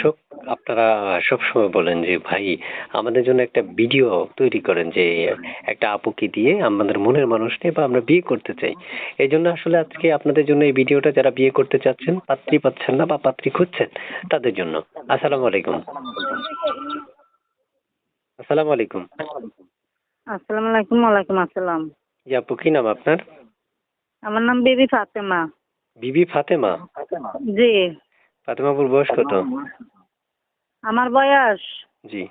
দর্শক আপনারা সবসময় বলেন যে ভাই আমাদের জন্য একটা ভিডিও তৈরি করেন যে একটা আপুকে দিয়ে আমাদের মনের মানুষ নিয়ে বা আমরা বিয়ে করতে চাই। এই জন্য আসলে আজকে আপনাদের জন্য এই ভিডিওটা যারা বিয়ে করতে চাচ্ছেন পাত্রী পাচ্ছেন না বা পাত্রী খুঁজছেন তাদের জন্য। আসসালামু আলাইকুম। আসসালামু আলাইকুম। আসসালামু আলাইকুম ওয়ালাইকুম আসসালাম। জি আপু কি নাম আপনার? আমার নাম বেবি ফাতেমা। বিবি ফাতেমা? জি। ফাতেমাপুর বয়স কত? আমার বয়স? জি।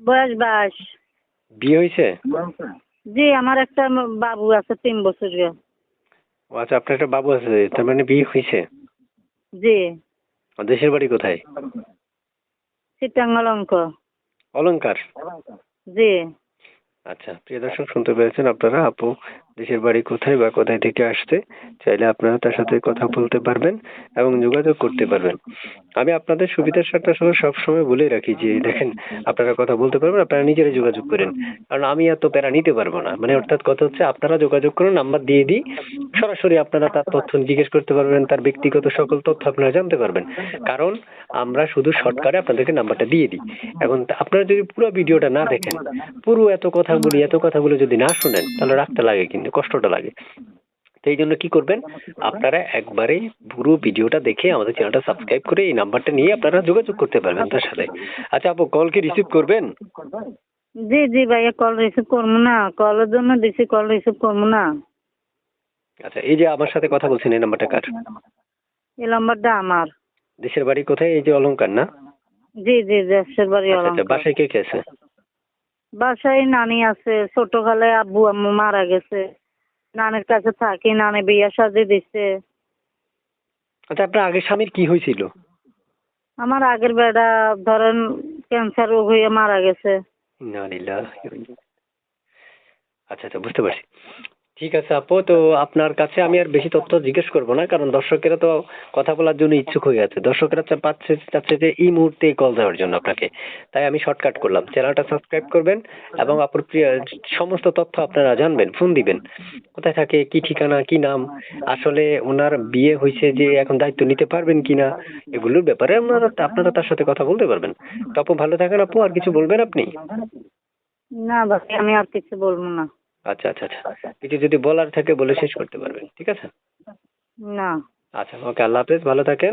বয়স বাইশ। বিয়ে হয়েছে জি আমার একটা বাবু আছে তিন বছরের ও আচ্ছা আপনার একটা বাবু আছে তার মানে বিয়ে হয়েছে জি। দেশের বাড়ি কোথায়? চিটাঙ্গলঙ্ক অলংকার? জি। আচ্ছা প্রিয় দর্শক শুনতে পেরেছেন আপনারা আপু? দেশের বাড়ি কোথায় বা কোথায় থেকে আসছে চাইলে আপনারা তার সাথে কথা বলতে পারবেন এবং যোগাযোগ করতে পারবেন। আমি আপনাদের সুবিধার স্বার্থে আসলে সবসময় বলে রাখি যে, দেখেন, আপনারা কথা বলতে পারবেন, আপনারা নিজেরাই যোগাযোগ করেন। কারণ আমি এত প্যারা নিতে পারব না। মানে অর্থাৎ কথা হচ্ছে, আপনারা যোগাযোগ করুন নাম্বার দিয়ে দিই। সরাসরি আপনারা তার তথ্য জিজ্ঞেস করতে পারবেন, তার ব্যক্তিগত সকল তথ্য আপনারা জানতে পারবেন। কারণ আমরা শুধু শর্টকাটে আপনাদেরকে নাম্বারটা দিয়ে দিই। এখন আপনারা যদি পুরো ভিডিওটা না দেখেন, পুরো এত কথা বলি এত কথাগুলো যদি না শুনেন, তাহলে রাখতে লাগে কিন্তু। কষ্টটা লাগে। তো এই জন্য কি করবেন আপনারা একবারে পুরো ভিডিওটা দেখে আমাদের চ্যানেলটা সাবস্ক্রাইব করে এই নাম্বারটা নিয়ে আপনারা যোগাযোগ করতে পারবেন তার সাথে। আচ্ছা আপু কল কি রিসিভ করবেন? জি জি ভাইয়া কল রিসিভ করব না। কলের জন্য দিছি কল রিসিভ করব না। আচ্ছা এই যে আমার সাথে কথা বলছেন এই নাম্বারটা কার? এই নাম্বারটা আমার। দেশের বাড়ি কোথায়? এই যে অলংকার না? জি জি দেশের বাড়ি আচ্ছা আচ্ছা অলঙ্কার। বাসায় কে কে আছে? বাসায় নানি আছে ছোটকালে আব্বু আম্মু মারা গেছে। নানির কাছে থাকি নানি বিয়ে সাজে দিছে। আচ্ছা আপনার আগের স্বামীর কি হয়েছিল? আমার আগের বেড়া ধরেন ক্যান্সার রোগ হয়ে মারা গেছে। আচ্ছা আচ্ছা বুঝতে পারছি। ঠিক আছে আপু, তো আপনার কাছে আমি আর বেশি তথ্য জিজ্ঞেস করব না, কারণ দর্শকেরা তো কথা বলার জন্য ইচ্ছুক হয়ে আছে। দর্শকেরা পাচ্ছে, চাচ্ছে যে এই মুহূর্তে কল দেওয়ার জন্য আপনাকে। তাই আমি শর্টকাট করলাম। চ্যানেলটা সাবস্ক্রাইব করবেন এবং আপুর সমস্ত তথ্য আপনারা জানবেন ফোন দিবেন। কোথায় থাকে, কি ঠিকানা, কি নাম, আসলে ওনার বিয়ে হয়েছে যে এখন দায়িত্ব নিতে পারবেন কিনা, এগুলোর ব্যাপারে আপনারা আপনারা তার সাথে কথা বলতে পারবেন। তো আপু, ভালো থাকেন আপু, আর কিছু বলবেন আপনি? না ভাই, আমি আর কিছু বলব না। আচ্ছা আচ্ছা আচ্ছা। কিছু যদি বলার থাকে বলে শেষ করতে পারবেন ঠিক আছে? না। আচ্ছা ওকে আল্লাহ হাফেজ ভালো থাকেন।